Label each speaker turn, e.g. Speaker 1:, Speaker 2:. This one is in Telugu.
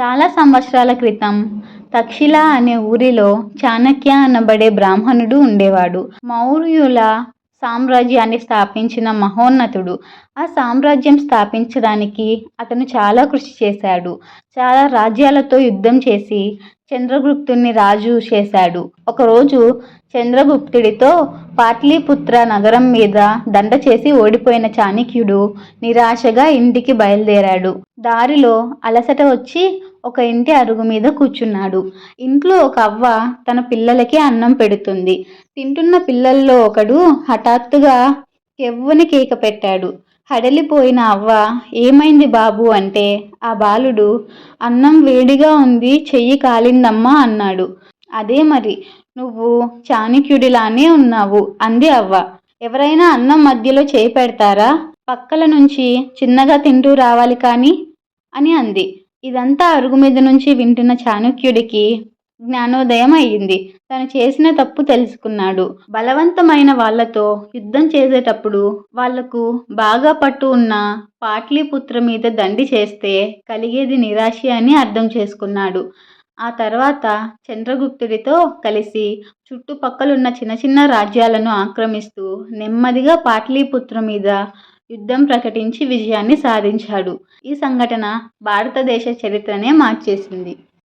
Speaker 1: చాలా సంవత్సరాల క్రితం తక్షిల అనే ఊరిలో చాణక్య అనబడే బ్రాహ్మణుడు ఉండేవాడు. మౌర్యుల సామ్రాజ్యాన్ని స్థాపించిన మహోన్నతుడు. ఆ సామ్రాజ్యం స్థాపించడానికి అతను చాలా కృషి చేశాడు. చాలా రాజ్యాలతో యుద్ధం చేసి చంద్రగుప్తుని రాజు చేశాడు. ఒకరోజు చంద్రగుప్తుడితో పాట్లీపుత్ర నగరం మీద దండ చేసి ఓడిపోయిన చాణక్యుడు నిరాశగా ఇంటికి బయలుదేరాడు. దారిలో అలసట వచ్చి ఒక ఇంటి అరుగు మీద కూర్చున్నాడు. ఇంట్లో ఒక అవ్వ తన పిల్లలకి అన్నం పెడుతుంది. తింటున్న పిల్లల్లో ఒకడు హఠాత్తుగా కెవ్వుని కేక పెట్టాడు. హడలిపోయిన అవ్వ ఏమైంది బాబు? అంటే ఆ బాలుడు అన్నం వేడిగా ఉంది చెయ్యి కాలిందమ్మా అన్నాడు. అదే మరి నువ్వు చాణక్యుడిలానే ఉన్నావు అంది అవ్వ. ఎవరైనా అన్నం మధ్యలో చేయి పెడతారా? పక్కల నుంచి చిన్నగా తింటూ రావాలి కానీ? అని అంది. ఇదంతా అరుగు మీద నుంచి వింటున్న చాణక్యుడికి జ్ఞానోదయం అయ్యింది తను చేసిన తప్పు తెలుసుకున్నాడు. బలవంతమైన వాళ్ళతో యుద్ధం చేసేటప్పుడు వాళ్ళకు బాగా పట్టు ఉన్న పాట్లీపుత్ర మీద దండి చేస్తే కలిగేది నిరాశ అని అర్థం చేసుకున్నాడు. ఆ తర్వాత చంద్రగుప్తుడితో కలిసి చుట్టుపక్కలున్న చిన్న చిన్న రాజ్యాలను ఆక్రమిస్తూ నెమ్మదిగా పాట్లీపుత్ర మీద యుద్ధం ప్రకటించి విజయాన్ని సాధించాడు. ఈ సంఘటన భారతదేశ చరిత్రనే మార్చేసింది.